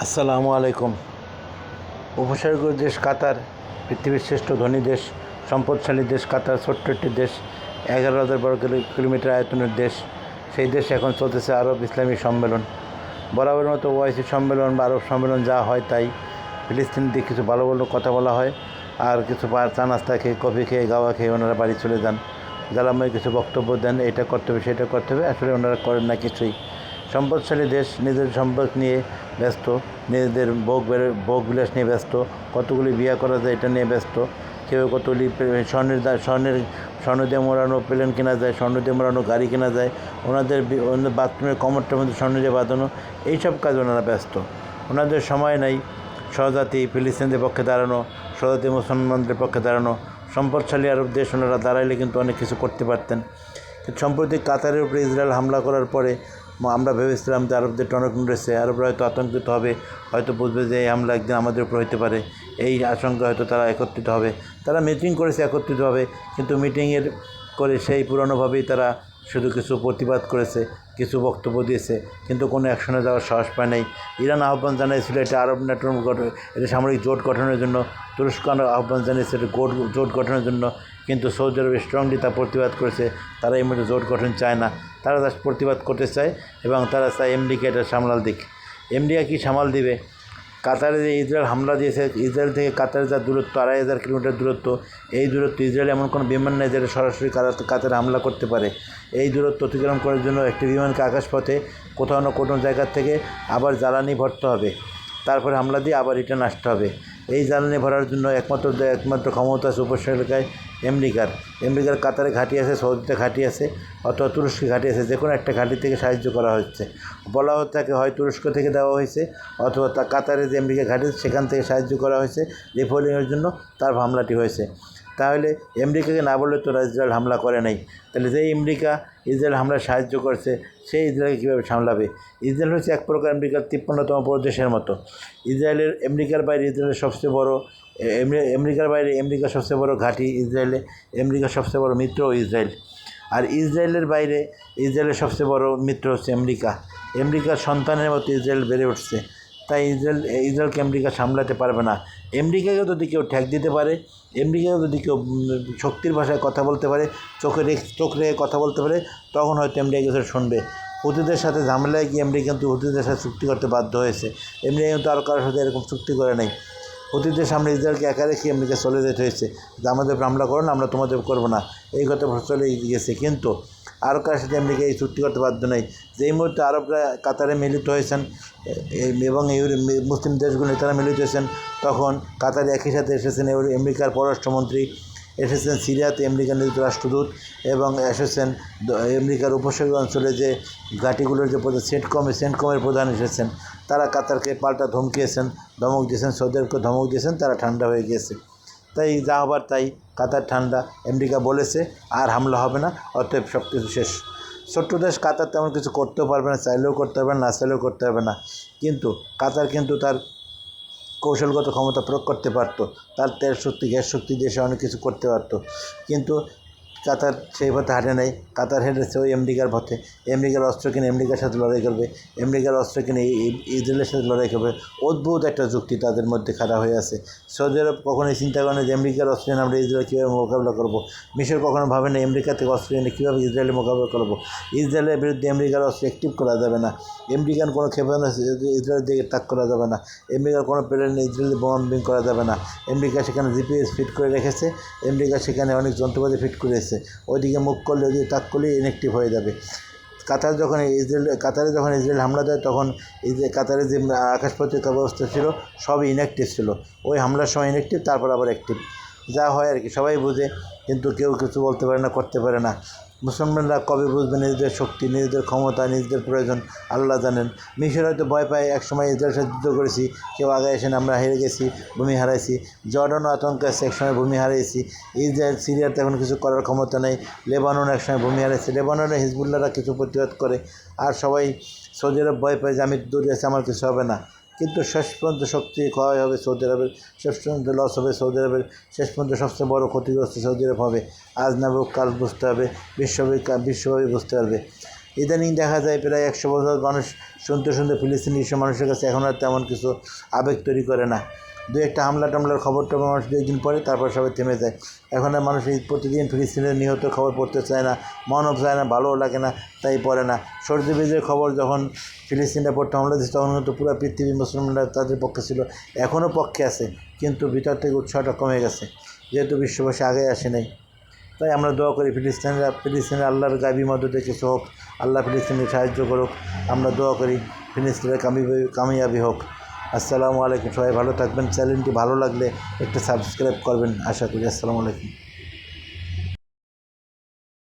আসসালামু আলাইকুম। উপসাগর দেশ কাতার, পৃথিবীর শ্রেষ্ঠ ধনী দেশ, সম্পদশালী দেশ কাতার, ছোট্ট একটি দেশ, এগারো হাজার বারো কিলো- কিলোমিটার আয়তনের দেশ। সেই দেশে এখন চলতেছে আরব ইসলামী সম্মেলন। বরাবরের মতো ওআইসি সম্মেলন বা আরব সম্মেলন যা হয় তাই ফিলিস্তিন দিয়ে কিছু ভালো ভালো কথা বলা হয়। আর কিছু চা নাস্তা খেয়ে, কফি খেয়ে, গাওয়া খেয়ে ওনারা বাড়ি চলে যান। জ্বালাময় কিছু বক্তব্য দেন, এটা করতে হবে, সেটা করতে হবে। আসলে ওনারা করেন না কিছুই। সম্পদশালী দেশ, নিজের সম্পদ নিয়ে ব্যস্ত, নিজেদের ভোগ ভোগ বিলাস নিয়ে ব্যস্ত, কতগুলি বিয়া করা যায় এটা নিয়ে ব্যস্ত, কেউ কতগুলি স্বর্ণের স্বর্ণের, স্বর্ণ দিয়ে মোড়ানো প্লেন কেনা যায়, স্বর্ণ দিয়ে মোড়ানো গাড়ি কেনা যায়, ওনাদের বাথরুমের কমরটার মধ্যে স্বর্ণ দিয়ে বাঁধানো, এইসব কাজ ওনারা ব্যস্ত। ওনাদের সময় নাই, স্বজাতি ফিলিস্তিনদের পক্ষে দাঁড়ানো, স্বজাতি মুসলমানদের পক্ষে দাঁড়ানো, সম্পদশালী আরব দেশ ওনারা দাঁড়াইলে কিন্তু অনেক কিছু করতে পারতেন। সম্প্রতি কাতারের উপরে ইসরায়েল হামলা করার পরে আমরা ভেবেছিলাম যে আরবদের টনক নড়েছে আরবরা হয়তো আতঙ্কিত হবে, হয়তো বুঝবে যে এই হামলা একদিন আমাদের উপর হইতে পারে, এই আশঙ্কা হয়তো তারা একত্রিত হবে। তারা মিটিং করেছে একত্রিতভাবে কিন্তু মিটিংয়ের করে সেই পুরনোভাবেই তারা শুধু কিছু প্রতিবাদ করেছে। কিছু বক্তব্য দিয়েছে, কিন্তু কোনো অ্যাকশনে যাওয়ার সাহস পায় নাই। ইরান আহ্বান জানিয়েছিল এটা আরব নেটওয়ার্ক গঠন এটা সামরিক জোট গঠনের জন্য, তুরস্ক আহ্বান জানিয়েছে এটা জোট গঠনের জন্য, কিন্তু সৌদি আরবে স্ট্রংলি তা প্রতিবাদ করেছে, তারা মুহূর্তে জোট গঠন চায় না। তারা তার প্রতিবাদ করতে চায় এবং তারা চায় এমডিকে এটা সামলাল দিক। এমডিয়া কি সামাল দিবে? কাতারে যে ইসরায়েল হামলা দিয়েছে, ইসরায়েল থেকে কাতারে যা দূরত্ব, আড়াই হাজার কিলোমিটার দূরত্ব, এই দূরত্ব ইসরায়েল এমন কোনো বিমান নেই যেটা সরাসরি কাতার- কাতারে হামলা করতে পারে। এই দূরত্ব অতিক্রম করার জন্য একটি বিমানকে আকাশপথে কোথাও না কোনো জায়গা থেকে আবার জ্বালানি ভরতে হবে। তারপরে হামলা দিয়ে আবার রিটার্ন আসতে হবে। এই জ্বালানি ভরার জন্য একমাত্র একমাত্র ক্ষমতা আছে উপসাগরিকায় আমেরিকার আমেরিকার কাতারে ঘাঁটি আছে, সৌদিতে ঘাঁটি আছে, অথবা তুরস্কে ঘাঁটি আছে যে কোনো একটা ঘাঁটি থেকে সাহায্য করা হচ্ছে। বলা হচ্ছে তাকে হয় তুরস্ক থেকে দেওয়া হয়েছে, অথবা তা কাতারে যে আমেরিকা ঘাঁটি সেখান থেকে সাহায্য করা হয়েছে রিফোলিংয়ের জন্য তার হামলাটি হয়েছে। তাহলে আমেরিকাকে না বললে তোরা ইসরায়েল হামলা করে নাই। তাহলে যেই আমেরিকা ইসরায়েল হামলায় সাহায্য করছে, সেই ইসরায়েলকে কীভাবে সামলাবে? ইসরায়েল হচ্ছে এক প্রকার আমেরিকার তিপ্পান্নতম প্রদেশের মতো। ইসরায়েলের আমেরিকার বাইরে ইসরায়েলের সবচেয়ে বড় আমেরিকার বাইরে আমেরিকার সবচেয়ে বড় ঘাঁটি ইসরায়েলে, আমেরিকার সবচেয়ে বড় মিত্র ইসরায়েল। আর ইসরায়েলের বাইরে ইসরায়েলের সবচেয়ে বড় মিত্র হচ্ছে আমেরিকা। আমেরিকার সন্তানের মতো ইসরায়েল বেড়ে উঠছে। তাই ইসরায়েল, ইসরায়েলকে আমেরিকা সামলাতে পারবে না। আমেরিকাকে যদি কেউ ঠেক দিতে পারে আমেরিকাকে যদি কেউ শক্তির ভাষায় কথা বলতে পারে, চোখে রেখ, চোখ রেখে কথা বলতে পারে, তখন হয়তো আমেরিকা কিছু শুনবে। হুতিদের সাথে ঝামেলায় গিয়ে আমেরিকা কিন্তু হুতিদের সাথে চুক্তি করতে বাধ্য হয়েছে। আমেরিকা কিন্তু আর কারোর সাথে এরকম চুক্তি করে নেই। অতীতের সামনে ইসরায়েলকে একা রেখে আমেরিকা চলে যেতে হয়েছে। যে আমাদের হামলা করো না, আমরা তোমাদের করব না। এই কথা চলে গিয়েছে। কিন্তু আরও কারোর সাথে আমেরিকা এই চুক্তি করতে বাধ্য নেই। যেই মুহূর্তে আরবরা কাতারে মিলিত হয়েছেন এবং মুসলিম দেশগুলো তারা মিলিত হয়েছেন, তখন কাতারে একই সাথে এসেছেন আমেরিকার পররাষ্ট্রমন্ত্রী, এসেছেন সিরিয়াতে আমেরিকার নিযুক্ত রাষ্ট্রদূত, এবং এসেছেন আমেরিকার উপসাগর অঞ্চলে যে ঘাটিগুলোর যে প্রধান, সেন্টকম, সেন্টকমের প্রধান এসেছেন, তারা কাতারকে পাল্টা ধমকিয়েছেন, ধমক দিয়েছেন, সৌদি আরবকে ধমক দিয়েছেন, তারা ঠান্ডা হয়ে গিয়েছে। তাই যা হবার তাই। কাতার ঠান্ডা, আমেরিকা বলেছে, আর হামলা হবে না, অতএব সব কিছু শেষ। ছোট্ট দেশ কাতার তেমন কিছু করতেও পারবে না, চাইলেও করতে পারবে না চাইলেও করতে পারবে না। কিন্তু কাতার কিন্তু তার কৌশলগত ক্ষমতা প্রয়োগ করতে পারতো, তার তেল শক্তি গ্যাস শক্তি দেশে অনেক কিছু করতে পারতো। কিন্তু কাতার সেই পথে হাঁটে নাই। কাতার হেঁটেছে ওই আমেরিকার পথে। আমেরিকার অস্ত্র কিনে আমেরিকার সাথে লড়াই করবে। আমেরিকার অস্ত্র কিনে ইসরায়েলের সাথে লড়াই করবে। অদ্ভুত একটা যুক্তি তাদের মধ্যে খাড়া হয়ে আছে। সৌদি আরব কখনোই চিন্তা করে না যে আমেরিকার অস্ত্র এনে আমরা ইসরায়েল কীভাবে মোকাবিলা করব। মিশর কখনো ভাবে না আমেরিকা থেকে অস্ত্র এনে কীভাবে ইসরায়েলের মোকাবিলা করব। ইসরায়েলের বিরুদ্ধে আমেরিকার অস্ত্র অ্যাক্টিভ করা যাবে না। আমেরিকান কোনো ক্ষেপণাস্ত্র ইসরায়েলের দিকে তাক করা যাবে না। আমেরিকার কোনো প্লেন ইসরায়েলের বোমাম্বিং করা যাবে না। আমেরিকা সেখানে জিপিএস ফিট করে রেখেছে। আমেরিকা সেখানে অনেক যন্ত্রপাতি ফিট করেছে। ওইদিকে মুখ করলে ওইদিকে তাক করলেই ইনএক্টিভ হয়ে যাবে। কাতার যখন ইসরায়েল, কাতারে যখন ইসরায়েল হামলা দেয়, তখন যে কাতারে যে আকাশ প্রতিরক্ষা ব্যবস্থা ছিল সব ইনঅ্যাক্টিভ ছিল। ওই হামলার সময় ইনঅ্যাক্টিভ তারপর আবার অ্যাক্টিভ যা হয় আর কি, সবাই বুঝে, কিন্তু কেউ কিছু বলতে পারে না, করতে পারে না। মুসলমানরা কবে বুঝবে নিজেদের শক্তি, নিজেদের ক্ষমতা, নিজেদের প্রয়োজন? আল্লাহ জানেন। মিশর হয়তো ভয় পায় এক সময় ইসরায়েল সাথে যুদ্ধ করেছি, কেউ আগে এসে আমরা হেরে গেছি, ভূমি হারাইছি। জর্ডানও আতঙ্ক আছে, একসময় ভূমি হারিয়েছি। ইসরায়েল সিরিয়াতে এখন কিছু করার ক্ষমতা নেই। লেবানন একসময় ভূমি হারাইছে। লেবাননে হিজবুল্লাহরা কিছু প্রতিবাদ করে। আর সবাই সৌদি আরব ভয় পায় যে, আমি দূরে আছি, আমার কিছু হবে না। কিন্তু শেষ পর্যন্ত শক্তি ক্ষয় হবে সৌদি আরবের, শেষ পর্যন্ত লস হবে সৌদি আরবের, শেষ পর্যন্ত সবচেয়ে বড় ক্ষতিগ্রস্ত সৌদি আরব হবে। আজ না কাল বুঝতে হবে, বিশ্বব্যাপী বিশ্বব্যাপী বুঝতে পারবে। ইদানিং দেখা যায় প্রায় একশো বছর মানুষ শুনতে শুনতে ফিলিস্তিনি মানুষের কাছে এখন আর তেমন কিছু আবেগ তৈরি করে না। দু একটা হামলা টামলার খবর টবর মানুষ দু একদিন পরে তারপর সবাই থেমে যায়। এখন আর মানুষ এই প্রতিদিন ফিলিস্তিনের নিহত খবর পড়তে চায় না মনও চায় না, ভালোও লাগে না, তাই পড়ে না। সর্দি বীজের খবর যখন ফিলিস্তিনরা পড়তে, হামলা দিচ্ছে তখন কিন্তু পুরো পৃথিবী মুসলমানরা তাদের পক্ষে ছিল, এখনও পক্ষে আছে, কিন্তু ভিতর থেকে উৎসাহটা কমে গেছে, যেহেতু বিশ্ববাসী আগে আসে নাই। তাই আমরা দোয়া করি ফিলিস্তিনরা, ফিলিস্তিনের আল্লাহর গাবি মদতে কিছু হোক, আল্লাহ ফিলিস্তিনকে সাহায্য করুক, আমরা দোয়া করি ফিলিস্তিনের কামিয়াবি কামিয়াবি হোক। আসসালামু আলাইকুম। সবাই ভালো থাকবেন। চ্যানেলটি ভালো লাগলে একটু সাবস্ক্রাইব করবেন। আশা করি আসসালামু আলাইকুম।